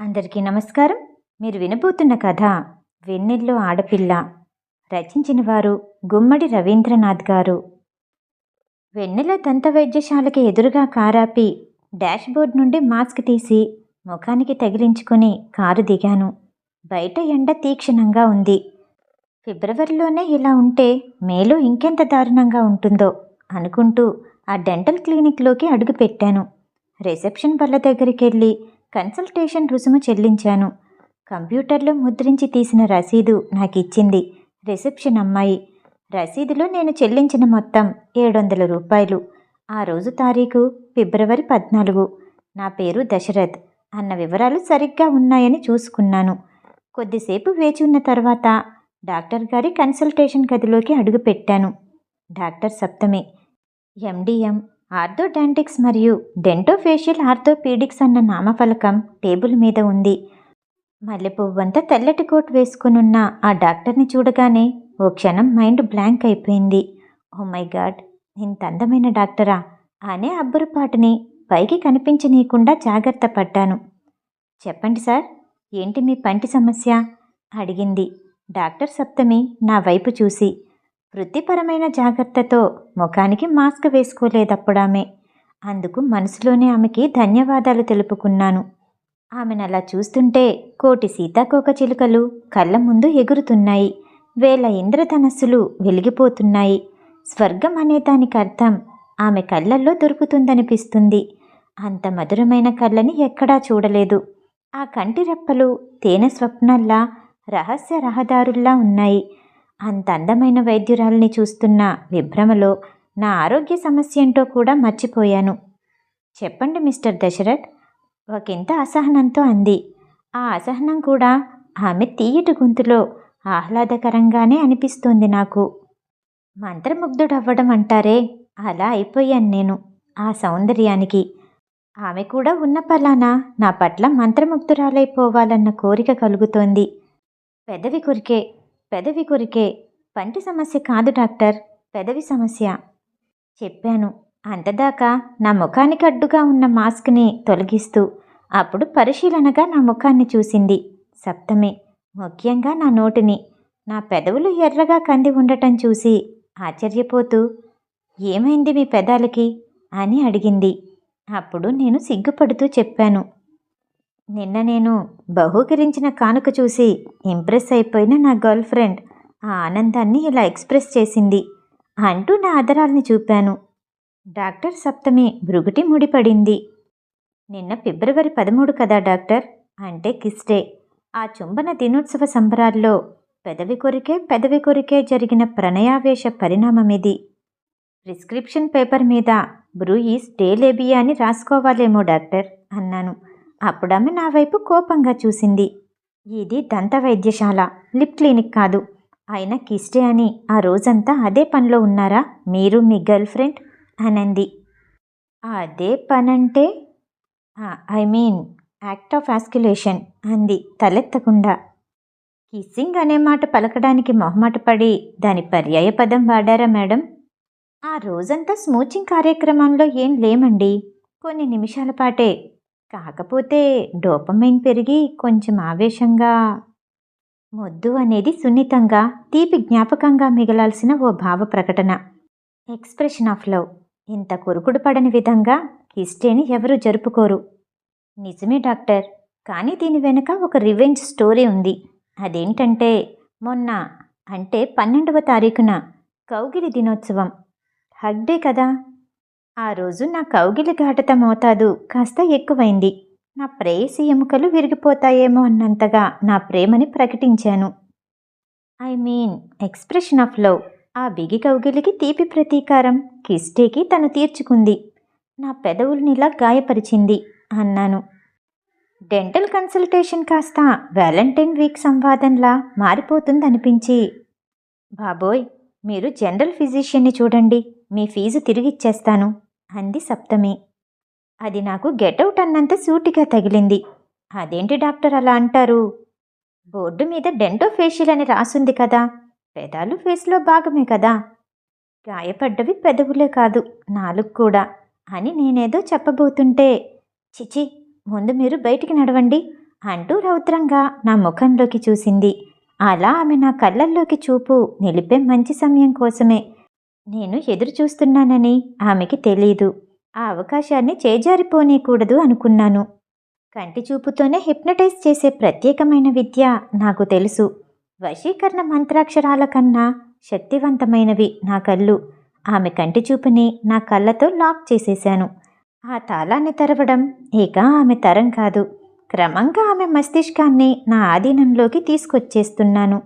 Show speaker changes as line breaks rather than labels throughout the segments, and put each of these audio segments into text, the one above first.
అందరికీ నమస్కారం. మీరు వినబోతున్న కథ వెన్నెల్లో ఆడపిల్ల రచించిన వారు గుమ్మడి రవీంద్రనాథ్ గారు. వెన్నెల దంత వైద్యశాలకి ఎదురుగా కారాపి డాష్బోర్డ్ నుండి మాస్క్ తీసి ముఖానికి తగిలించుకుని కారు దిగాను. బయట ఎండ తీక్షణంగా ఉంది. ఫిబ్రవరిలోనే ఇలా ఉంటే మేలో ఇంకెంత దారుణంగా ఉంటుందో అనుకుంటూ ఆ డెంటల్ క్లినిక్లోకి అడుగుపెట్టాను రిసెప్షన్ బల్ల దగ్గరికి వెళ్ళి కన్సల్టేషన్ రుసుము చెల్లించాను. కంప్యూటర్లో ముద్రించి తీసిన రసీదు నాకు ఇచ్చింది రిసెప్షన్ అమ్మాయి. రసీదులో నేను చెల్లించిన మొత్తం ఏడు వందల రూపాయలు. ఆ రోజు తారీఖు ఫిబ్రవరి పద్నాలుగు. నా పేరు దశరథ్. అన్న వివరాలు సరిగ్గా ఉన్నాయని చూసుకున్నాను. కొద్దిసేపు వేచి ఉన్న తర్వాత డాక్టర్ గారి కన్సల్టేషన్ గదిలోకి అడుగుపెట్టాను. డాక్టర్ సప్తమి. ఎండిఎం ఆర్థోడాంటిక్స్ మరియు డెంటోఫేషియల్ ఆర్థోపీడిక్స్ అన్న నామఫలకం టేబుల్ మీద ఉంది. మల్లెపువ్వంతా తెల్లటి కోట్ వేసుకునున్న ఆ డాక్టర్ని చూడగానే ఓ క్షణం మైండ్ బ్లాంక్ అయిపోయింది. ఓ మై గాడ్ ఇంత అందమైన డాక్టరా? అనే అబ్బురుపాటుని పైకి కనిపించనీయకుండా జాగ్రత్త పడ్డాను. చెప్పండి సార్ ఏంటి మీ పంటి సమస్య? అడిగింది. డాక్టర్ సప్తమి నా వైపు చూసి వృత్తిపరమైన జాగ్రత్తతో ముఖానికి మాస్క్ వేసుకోలేదప్పుడామే. అందుకు మనసులోనే ఆమెకి ధన్యవాదాలు తెలుపుకున్నాను. ఆమెను అలా చూస్తుంటే కోటి సీతాకోక చిలుకలు కళ్ళ ముందు ఎగురుతున్నాయి. వేల ఇంద్రధనస్సులు వెలిగిపోతున్నాయి. స్వర్గం అనే దానికి అర్థం ఆమె కళ్ళల్లో దొరుకుతుందనిపిస్తుంది. అంత మధురమైన కళ్ళని ఎక్కడా చూడలేదు. ఆ కంటి రెప్పలు తేనె స్వప్నాల్లా రహస్య రహదారుల్లా ఉన్నాయి. అంత అందమైన వైద్యురాల్ని చూస్తున్న విభ్రమలో నా ఆరోగ్య సమస్య ఏంటో కూడా మర్చిపోయాను. చెప్పండి మిస్టర్ దశరథ్ ఒకంత అసహనంతో అంది. ఆ అసహనం కూడా ఆమె తీయటి గొంతులో ఆహ్లాదకరంగానే అనిపిస్తోంది నాకు. మంత్రముగ్ధుడవ్వడం అంటారే అలా అయిపోయాను నేను ఆ సౌందర్యానికి. ఆమె కూడా ఉన్న పలానా నా పట్ల మంత్రముగ్ధురాలైపోవాలన్న కోరిక కలుగుతోంది. పెదవి కొరికే పెదవి కొరికే పంటి సమస్య కాదు డాక్టర్ పెదవి సమస్య. చెప్పాను అంతదాకా నా ముఖానికి అడ్డుగా ఉన్న మాస్క్ని తొలగిస్తూ అప్పుడు పరిశీలనగా నా ముఖాన్ని చూసింది సప్తమే ముఖ్యంగా నా నోటిని. నా పెదవులు ఎర్రగా కంది ఉండటం చూసి ఆశ్చర్యపోతూ ఏమైంది మీ పెదాలకి? అని అడిగింది. అప్పుడు నేను సిగ్గుపడుతూ చెప్పాను నిన్న నేను బహూకరించిన కానుక చూసి ఇంప్రెస్ అయిపోయిన నా గర్ల్ ఫ్రెండ్ ఆ ఆనందాన్ని ఇలా ఎక్స్ప్రెస్ చేసింది. అంటూ నా ఆధారాల్ని చూపాను. డాక్టర్ సప్తమి భృగుటి ముడిపడింది. నిన్న ఫిబ్రవరి పదమూడు కదా డాక్టర్? అంటే కిస్టే ఆ చుంబన దినోత్సవ సంబరాల్లో పెదవి కొరికే పెదవి కొరికే జరిగిన ప్రణయావేశ పరిణామం ఇది ప్రిస్క్రిప్షన్ పేపర్ మీద బ్రూయిస్ డేలేబియా అని రాసుకోవాలేమో డాక్టర్ అన్నాను. అప్పుడామె నా వైపు కోపంగా చూసింది. ఇది దంత వైద్యశాల లిప్ క్లినిక్ కాదు. ఆయన కిస్టే అని ఆ రోజంతా అదే పనిలో ఉన్నారా? మీరు మీ గర్ల్ ఫ్రెండ్? అనంది. అదే పనంటే? I mean act of osculation అంది తలెత్తకుండా. కిస్సింగ్ అనే మాట పలకడానికి మొహమాటపడి దాని పర్యాయ పదం వాడారా మేడం? ఆ రోజంతా స్మూచింగ్ కార్యక్రమంలో ఏం లేమండి. కొన్ని నిమిషాల పాటే కాకపోతే డోపమైన్ పెరిగి కొంచెం ఆవేశంగా మొద్దు అనేది సున్నితంగా తీపి జ్ఞాపకంగా మిగలాల్సిన ఓ భావ ప్రకటన. Expression of love. ఇంత కొరుకుడు పడని విధంగా కిస్టేని ఎవరు జరుపుకోరు. నిజమే డాక్టర్. కానీ దీని వెనుక ఒక రివెంజ్ స్టోరీ ఉంది. అదేంటంటే మొన్న అంటే పన్నెండవ తారీఖున కౌగిలి దినోత్సవం. హగ్ డే కదా! ఆ రోజు నా కౌగిలి ఘాటత మోతాదు కాస్త ఎక్కువైంది. నా ప్రేయసి ఎముకలు విరిగిపోతాయేమో అన్నంతగా నా ప్రేమని ప్రకటించాను. I mean expression of love. ఆ బిగి కౌగిలికి తీపి ప్రతీకారం. కిస్టేకి తను తీర్చుకుంది. నా పెదవుల్నిలా గాయపరిచింది అన్నాను. డెంటల్ కన్సల్టేషన్ కాస్త వ్యాలంటైన్ వీక్ సంవాదంలా మారిపోతుందనిపించి బాబోయ్ మీరు జనరల్ ఫిజిషియన్ని చూడండి. మీ ఫీజు తిరిగిచ్చేస్తాను. అంది సప్తమి. అది నాకు గెటౌట్ అన్నంత సూటిగా తగిలింది. అదేంటి డాక్టర్ అలా అంటారు? బోర్డు మీద డెంటో ఫేషియల్ అని రాసుంది కదా. పెదాలు ఫేస్లో భాగమే కదా. గాయపడ్డవి పెదవులే కాదు నాలుగు కూడా అని నేనేదో చెప్పబోతుంటే చిచి ముందు మీరు బయటికి నడవండి అంటూ రౌద్రంగా నా ముఖంలోకి చూసింది. అలా ఆమె నా కళ్ళల్లోకి చూపు నిలిపే మంచి సమయం కోసమే. నేను ఎదురు చూస్తున్నానని ఆమెకి తెలీదు. ఆ అవకాశాన్ని చేజారిపోనేకూడదు అనుకున్నాను. కంటి చూపుతోనే హిప్నటైజ్ చేసే ప్రత్యేకమైన విద్య నాకు తెలుసు. వశీకరణ మంత్రాక్షరాల కన్నా శక్తివంతమైనవి నా కళ్ళు. ఆమె కంటి చూపుని నా కళ్ళతో లాక్ చేసేశాను. ఆ తాళాన్ని తెరవడం ఇక ఆమె తరం కాదు. క్రమంగా ఆమె మస్తిష్కాన్ని నా ఆధీనంలోకి తీసుకొచ్చేస్తున్నాను.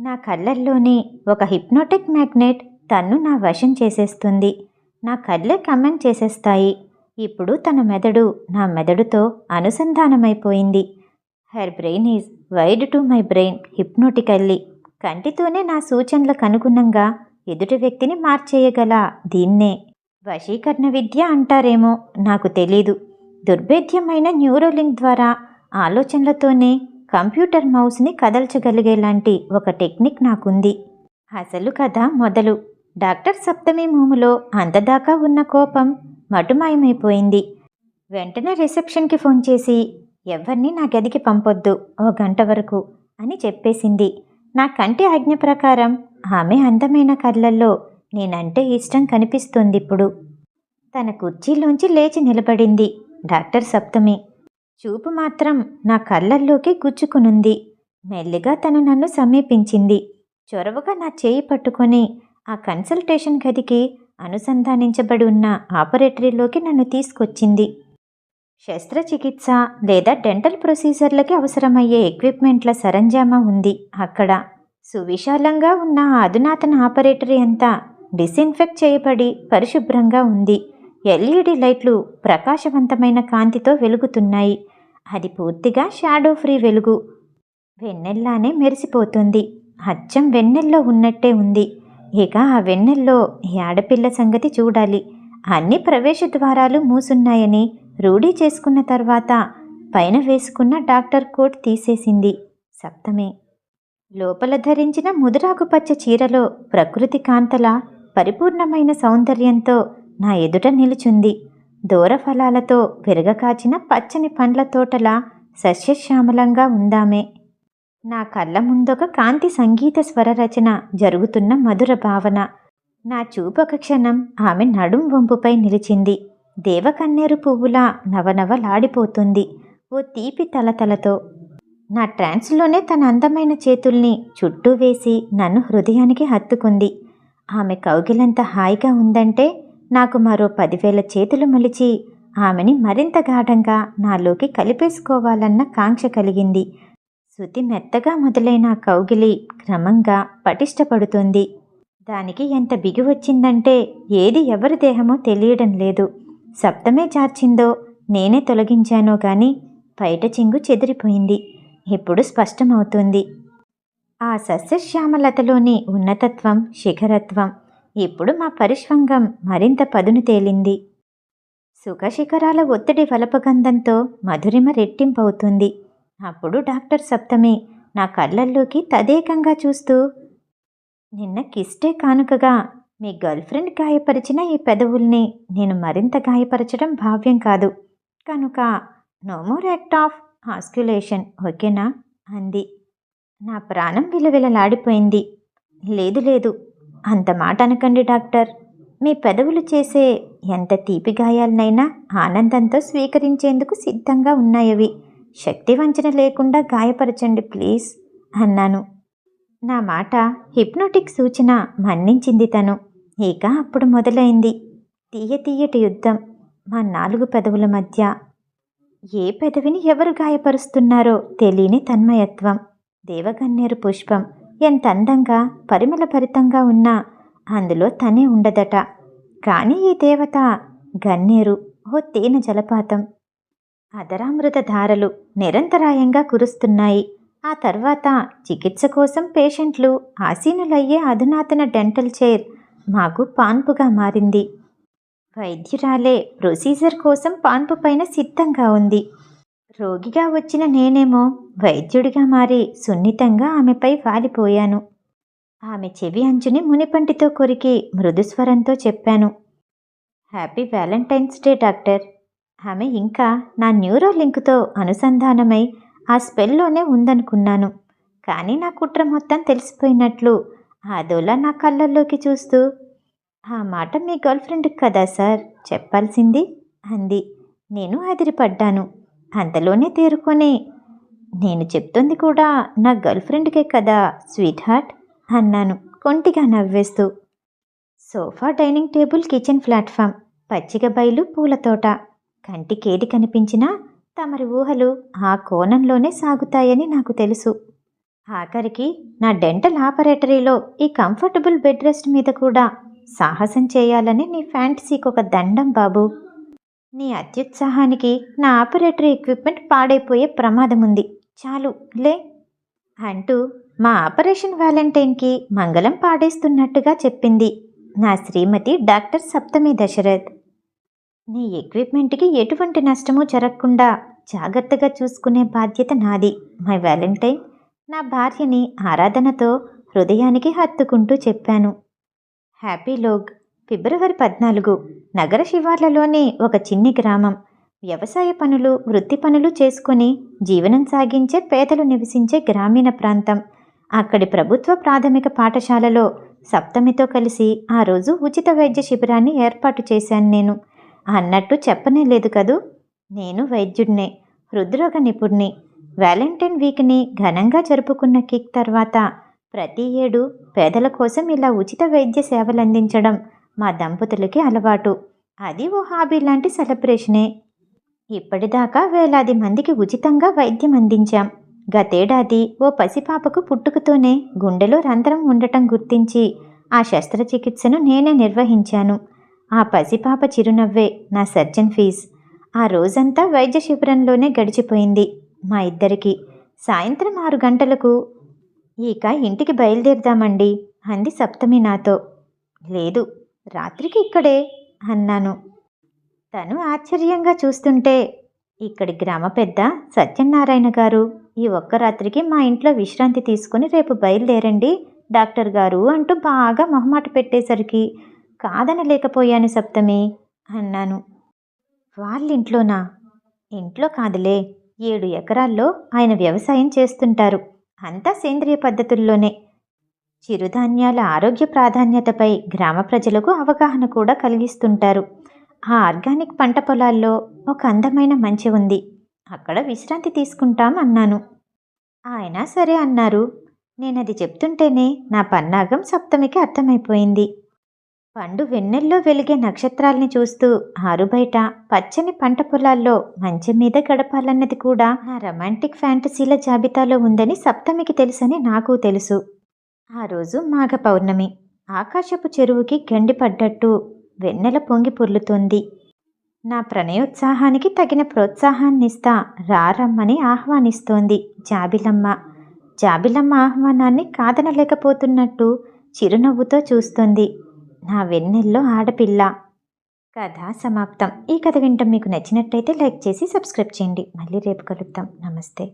నా కళ్ళల్లోని ఒక హిప్నోటిక్ మ్యాగ్నెట్ తన్ను నా వశం చేసేస్తుంది. నా కళ్ళే కమెంట్ చేసేస్తాయి. ఇప్పుడు తన మెదడు నా మెదడుతో అనుసంధానమైపోయింది. Her brain is wired to my brain hypnotically. కంటితోనే నా సూచనలకు అనుగుణంగా ఎదుటి వ్యక్తిని మార్చేయగల దీన్నే వశీకరణ విద్య అంటారేమో నాకు తెలీదు. దుర్భేద్యమైన న్యూరోలింక్ ద్వారా ఆలోచనలతోనే కంప్యూటర్ మౌస్ని కదల్చగలిగేలాంటి ఒక టెక్నిక్ నాకుంది. అసలు కథ మొదలు. డాక్టర్ సప్తమి మూములో అంతదాకా ఉన్న కోపం మటుమాయమైపోయింది. వెంటనే రిసెప్షన్కి ఫోన్ చేసి ఎవరిని నా గదికి పంపొద్దు ఓ గంట వరకు అని చెప్పేసింది. నా కంటి ఆజ్ఞ ప్రకారం ఆమె అందమైన కళ్ళల్లో నేనంటే ఇష్టం కనిపిస్తుంది ఇప్పుడు తన కుర్చీలోంచి లేచి నిలబడింది డాక్టర్ సప్తమి. చూపు మాత్రం నా కళ్ళల్లోకి గుచ్చుకునుంది. మెల్లిగా తను నన్ను సమీపించింది. చొరవగా నా చేయి పట్టుకొని ఆ కన్సల్టేషన్ గదికి అనుసంధానించబడి ఉన్న ఆపరేటరీలోకి నన్ను తీసుకొచ్చింది. శస్త్రచికిత్స లేదా డెంటల్ ప్రొసీజర్లకి అవసరమయ్యే ఎక్విప్మెంట్ల సరంజామా ఉంది. అక్కడ సువిశాలంగా ఉన్న అధునాతన ఆపరేటరీ అంతా డిస్ఇన్ఫెక్ట్ చేయబడి పరిశుభ్రంగా ఉంది. ఎల్ఈడి లైట్లు ప్రకాశవంతమైన కాంతితో వెలుగుతున్నాయి. అది పూర్తిగా షాడో ఫ్రీ వెలుగు. వెన్నెల్లానే మెరిసిపోతుంది. అచ్చం వెన్నెల్లో ఉన్నట్టే ఉంది. ఇక ఆ వెన్నెల్లో ఏడపిల్ల ఆడపిల్ల సంగతి చూడాలి. అన్ని ప్రవేశ ద్వారాలు మూసున్నాయని రూఢీ చేసుకున్న తర్వాత పైన వేసుకున్న డాక్టర్ కోట్ తీసేసింది. సప్తమి. లోపల ధరించిన ముదురాకుపచ్చ చీరలో ప్రకృతి కాంతల పరిపూర్ణమైన సౌందర్యంతో నా ఎదుట నిలుచుంది. దూరఫలాలతో విరగకాచిన పచ్చని పండ్ల తోటలా సస్యశ్యామలంగా ఉందామే. నా కళ్ళ ముందొక కాంతి సంగీత స్వర రచన జరుగుతున్న మధుర భావన. నా చూపొక క్షణం ఆమె నడుం వంపుపై నిలిచింది. దేవకన్నేరు పువ్వులా నవనవలాడిపోతుంది. ఓ తీపి తలతలతో నా ట్రాన్స్లోనే తన అందమైన చేతుల్ని చుట్టూ వేసి నన్ను హృదయానికి హత్తుకుంది. ఆమె కౌగిలంత హాయిగా ఉందంటే నాకు మరో పదివేల చేతులు మలిచి ఆమెని మరింత గాఢంగా నాలోకి కలిపేసుకోవాలన్న కాంక్ష కలిగింది. శృతి మెత్తగా మొదలైన కౌగిలి క్రమంగా పటిష్టపడుతుంది. దానికి ఎంత బిగి వచ్చిందంటే ఏది ఎవరి దేహమో తెలియడం లేదు. సప్తమే చార్చిందో నేనే తొలగించానో గాని బయట చింగు చెదిరిపోయింది. ఇప్పుడు స్పష్టమవుతుంది. ఆ సస్యశ్యామలతలోని ఉన్నతత్వం శిఖరత్వం ఇప్పుడు మా పరిష్వంగం మరింత పదును తేలింది. సుఖశిఖరాల ఒత్తిడి వలపగంధంతో మధురిమ రెట్టింపవుతుంది. అప్పుడు డాక్టర్ సప్తమి నా కళ్ళల్లోకి తదేకంగా చూస్తూ నిన్న కిస్టే కానుకగా మీ గర్ల్ ఫ్రెండ్ గాయపరిచిన ఈ పెదవుల్ని నేను మరింత గాయపరచడం భావ్యం కాదు. కనుక no more act of osculation ఓకేనా? అంది. నా ప్రాణం విలవిలలాడిపోయింది. లేదు లేదు అంత మాట అనకండి డాక్టర్. మీ పెదవులు చేసే ఎంత తీపి గాయాలనైనా ఆనందంతో స్వీకరించేందుకు సిద్ధంగా ఉన్నాయవి. శక్తి వంచన లేకుండా గాయపరచండి ప్లీజ్ అన్నాను. నా మాట హిప్నోటిక్ సూచన మన్నించింది తను. ఇక అప్పుడు మొదలైంది. తీయ తీయటి యుద్ధం మా నాలుగు పెదవుల మధ్య. ఏ పెదవిని ఎవరు గాయపరుస్తున్నారో తెలియని తన్మయత్వం. దేవగన్నేరు పుష్పం ఎంత అందంగా పరిమళభరితంగా ఉన్నా అందులో తనే ఉండదట. కానీ ఈ దేవత గన్నేరు ఓ తేనె జలపాతం. అదరామృత ధారలు నిరంతరాయంగా కురుస్తున్నాయి. ఆ తర్వాత చికిత్స కోసం పేషెంట్లు ఆసీనులయ్యే అధునాతన డెంటల్ చైర్ మాకు పాన్పుగా మారింది. వైద్యురాలే ప్రొసీజర్ కోసం పాన్పు పైన సిద్ధంగా ఉంది. రోగిగా వచ్చిన నేనేమో వైద్యుడిగా మారి సున్నితంగా ఆమెపై వాలిపోయాను. ఆమె చెవి అంచుని మునిపంటితో కొరికి మృదుస్వరంతో చెప్పాను. Happy valentine's day doctor. ఆమె ఇంకా నా న్యూరో లింక్తో అనుసంధానమై ఆ స్పెల్లోనే ఉందనుకున్నాను. కానీ నా కుట్ర మొత్తం తెలిసిపోయినట్లు అదోలా నా కళ్ళల్లోకి చూస్తూ ఆ మాట మీ గర్ల్ ఫ్రెండ్కి కదా సార్? చెప్పాల్సింది? అంది. నేను అదిరిపడ్డాను. అంతలోనే తేరుకొని నేను చెప్తుంది కూడా నా గర్ల్ ఫ్రెండ్కే కదా స్వీట్ హార్ట్? అన్నాను కొంటిగా నవ్వేస్తూ. Sofa dining table kitchen platform పచ్చిక బయలు పూల తోట. కంటికేది కనిపించినా తమరి ఊహలు ఆ కోణంలోనే సాగుతాయని నాకు తెలుసు. ఆఖరికి నా డెంటల్ ఆపరేటరీలో ఈ కంఫర్టబుల్ బెడ్ రెస్ట్ మీద కూడా సాహసం చేయాలని నీ ఫ్యాంటసీకి ఒక దండం బాబు. నీ అత్యుత్సాహానికి నా ఆపరేటరీ ఎక్విప్మెంట్ పాడైపోయే ప్రమాదం ఉంది చాలు లే. అంటూ మా ఆపరేషన్ వ్యాలంటైన్కి మంగళం పాడేస్తున్నట్టుగా చెప్పింది నా శ్రీమతి డాక్టర్ సప్తమి దశరథ్. నీ ఎక్విప్మెంట్కి ఎటువంటి నష్టము జరగకుండా జాగ్రత్తగా చూసుకునే బాధ్యత నాది. మై వ్యాలంటైన్ నా భార్యని ఆరాధనతో హృదయానికి హత్తుకుంటూ చెప్పాను. హ్యాపీ లోగ్ ఫిబ్రవరి పద్నాలుగు నగర శివార్లలోని ఒక చిన్ని గ్రామం. వ్యవసాయ పనులు వృత్తి పనులు చేసుకొని జీవనం సాగించే పేదలు నివసించే గ్రామీణ ప్రాంతం. అక్కడి ప్రభుత్వ ప్రాథమిక పాఠశాలలో సప్తమితో కలిసి ఆ రోజు ఉచిత వైద్య శిబిరాన్ని ఏర్పాటు చేశాను నేను. అన్నట్టు చెప్పనే లేదు కదూ? నేను వైద్యుడినే హృద్రోగ నిపుణ్ణి. వ్యాలంటైన్ వీక్ని ఘనంగా జరుపుకున్న కిక్ తర్వాత ప్రతి ఏడు పేదల కోసం ఇలా ఉచిత వైద్య సేవలు అందించడం మా దంపతులకి అలవాటు. అది ఓ హాబీ లాంటి సెలబ్రేషనే. ఇప్పటిదాకా వేలాది మందికి ఉచితంగా వైద్యం అందించాం. గతేడాది ఓ పసిపాపకు పుట్టుకతోనే గుండెలో రంధ్రం ఉండటం గుర్తించి ఆ శస్త్రచికిత్సను నేనే నిర్వహించాను. ఆ పసిపాప చిరునవ్వే నా సర్జన్ ఫీజ్. ఆ రోజంతా వైద్య శిబిరంలోనే గడిచిపోయింది మా ఇద్దరికి. సాయంత్రం ఆరు గంటలకు. ఇక ఇంటికి బయలుదేరదామండి అంది సప్తమి నాతో. లేదు రాత్రికి ఇక్కడే అన్నాను. తను ఆశ్చర్యంగా చూస్తుంటే ఇక్కడి గ్రామ పెద్ద సత్యనారాయణ గారు ఈ ఒక్క రాత్రికి మా ఇంట్లో విశ్రాంతి తీసుకుని రేపు బయలుదేరండి డాక్టర్ గారు అంటూ బాగా మొహమాట పెట్టేసరికి కాదనలేకపోయాను సప్తమి అన్నాను. వాళ్ళింట్లోనా? ఇంట్లో కాదులే. ఏడు ఎకరాల్లో ఆయన వ్యవసాయం చేస్తుంటారు. అంతా సేంద్రియ పద్ధతుల్లోనే. చిరుధాన్యాల ఆరోగ్య ప్రాధాన్యతపై గ్రామ ప్రజలకు అవగాహన కూడా కలిగిస్తుంటారు. ఆ ఆర్గానిక్ పంట పొలాల్లో ఒక అందమైన మంచి ఉంది. అక్కడ విశ్రాంతి తీసుకుంటాం అన్నాను. ఆయన సరే అన్నారు. నేనది చెప్తుంటేనే నా పన్నాగం సప్తమికి అర్థమైపోయింది. పండు వెన్నెల్లో వెలిగే నక్షత్రాల్ని చూస్తూ ఆరుబయట పచ్చని పంట పొలాల్లో మంచం మీద గడపాలన్నది కూడా నా రొమాంటిక్ ఫ్యాంటసీల జాబితాలో ఉందని సప్తమికి తెలుసని నాకు తెలుసు. ఆ రోజు మాఘ పౌర్ణమి. ఆకాశపు చెరువుకి గండిపడ్డట్టు వెన్నెల పొంగి పొర్లుతుంది. నా ప్రణయోత్సాహానికి తగిన ప్రోత్సాహాన్నిస్తా రారమ్మని ఆహ్వానిస్తోంది జాబిలమ్మ. జాబిలమ్మ ఆహ్వానాన్ని కాదనలేకపోతున్నట్టు చిరునవ్వుతో చూస్తోంది. నా వెన్నెల్లో ఆడపిల్ల. కథ సమాప్తం. ఈ కథ వింటాం మీకు నచ్చినట్టయితే లైక్ చేసి సబ్స్క్రైబ్ చేయండి. మళ్ళీ రేపు కలుద్దాం. నమస్తే.